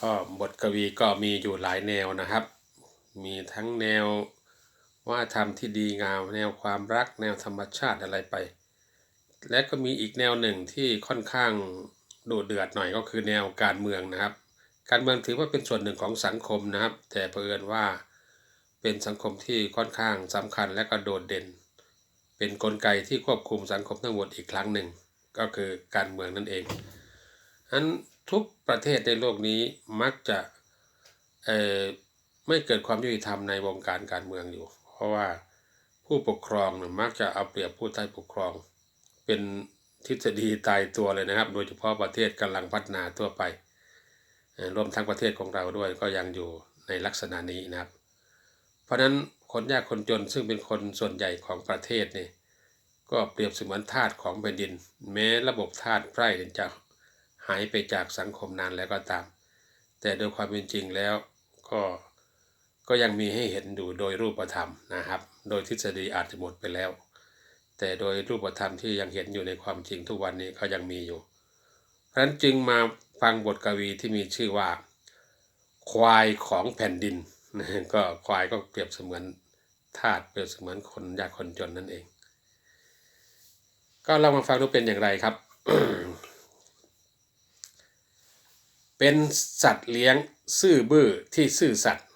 ก็บทกวีก็มีอยู่หลายแนวนะครับ มีทั้งแนวว่าทำที่ดีงาม แนวความรัก แนวธรรมชาติอะไรไป และก็มีอีกแนวหนึ่งที่ค่อนข้างดุเดือดหน่อยก็คือแนวการเมืองนะครับ การเมืองถือว่าเป็นส่วนหนึ่งของสังคมนะครับ แต่เผอิญว่าเป็นสังคมที่ค่อนข้างสำคัญและก็โดดเด่น เป็นนกลไกที่ควบคุมสังคมทั้งหมดอีกครั้งหนึ่ง ก็คือการเมืองนั่นเองอัน ทุกประเทศในโลกนี้มักจะไม่เกิดความยุติธรรมในวงการการเมืองอยู่ เพราะว่าผู้ปกครองเนี่ยมักจะเอาเปรียบผู้ใต้ปกครอง เป็นทฤษฎีตายตัวเลยนะครับ โดยเฉพาะประเทศกำลังพัฒนาทั่วไปรวมทั้งประเทศของเราด้วยก็ยังอยู่ในลักษณะนี้นะครับ เพราะฉะนั้นคนยากคนจนซึ่งเป็นคนส่วนใหญ่ของประเทศนี่ก็เปรียบเสมือนทาสของแผ่นดิน แม้ระบบทาสไพร่จะ หายไปจากสังคมนานแล้วก็ตาม แต่โดยความเป็นจริงแล้วก็ก็ยังมีให้เห็นอยู่โดยรูปธรรมนะครับ โดยทฤษฎีอาจจะหมดไปแล้ว แต่โดยรูปธรรมที่ยังเห็นอยู่ในความจริงทุกวันนี้ก็ยังมีอยู่ เพราะฉะนั้นจึงมาฟังบทกวีที่มีชื่อว่า ควายของแผ่นดินนะก็ควายก็เปรียบเสมือนทาสเปรียบเสมือนคนยากคนจนนั่นเอง ก็เรามาฟังดูเป็นอย่างไรครับ เป็นสัตว์เลี้ยงซื่อบื้อที่ซื่อสัตย์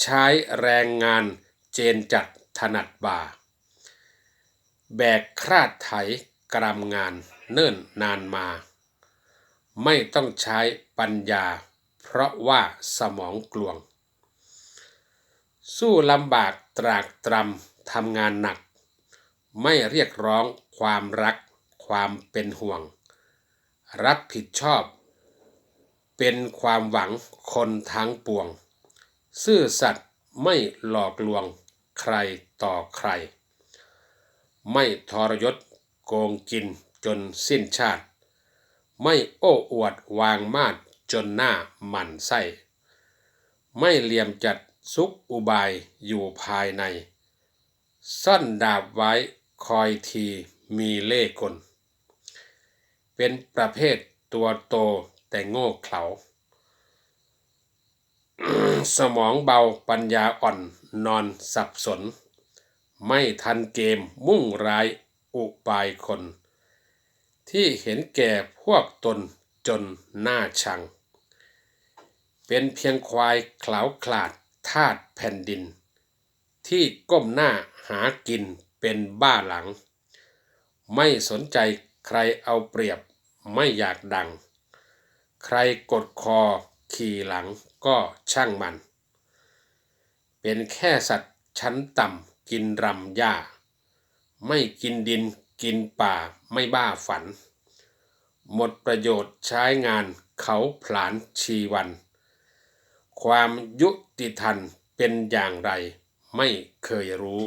ใช้แรงงานเจนจัดถนัดบ่า แบกคราดไถกรำงานเนิ่นนานมา ไม่ต้องใช้ปัญญา เพราะว่าสมองกลวง สู้ลำบากตรากตรำทำงานหนัก ไม่เรียกร้องความรักความเป็นห่วง รับผิดชอบ เป็นความหวังคนทั้งปวง ซื่อสัตย์ไม่หลอกลวงใครต่อใคร ไม่ทรยศโกงกินจนสิ้นชาติ ไม่โอ้อวดวางมาดจนหน้าหมันไส้ ไม่เหลี่ยมจัดซุกอุบายอยู่ภายใน ซ่อนดาบไว้คอยทีมีเล่กล เป็นประเภทตัวโต แต่โง่เขลาสมองเบาปัญญาอ่อนนอนสับสน ไม่ทันเกมมุ่งร้ายอุบายคน ที่เห็นแก่พวกตนจนหน้าชัง เป็นเพียงควายเขลาขลาดทาดแผ่นดิน ที่ก้มหน้าหากินเป็นบ้าหลัง ไม่สนใจใครเอาเปรียบไม่อยากดัง ใครกดคอขี่หลังก็ช่างมัน เป็นแค่สัตว์ชั้นต่ำกินรำหญ้า ไม่กินดินกินป่าไม่บ้าฝัน หมดประโยชน์ใช้งานเขาผลานชีวัน ความยุติธรรมเป็นอย่างไรไม่เคยรู้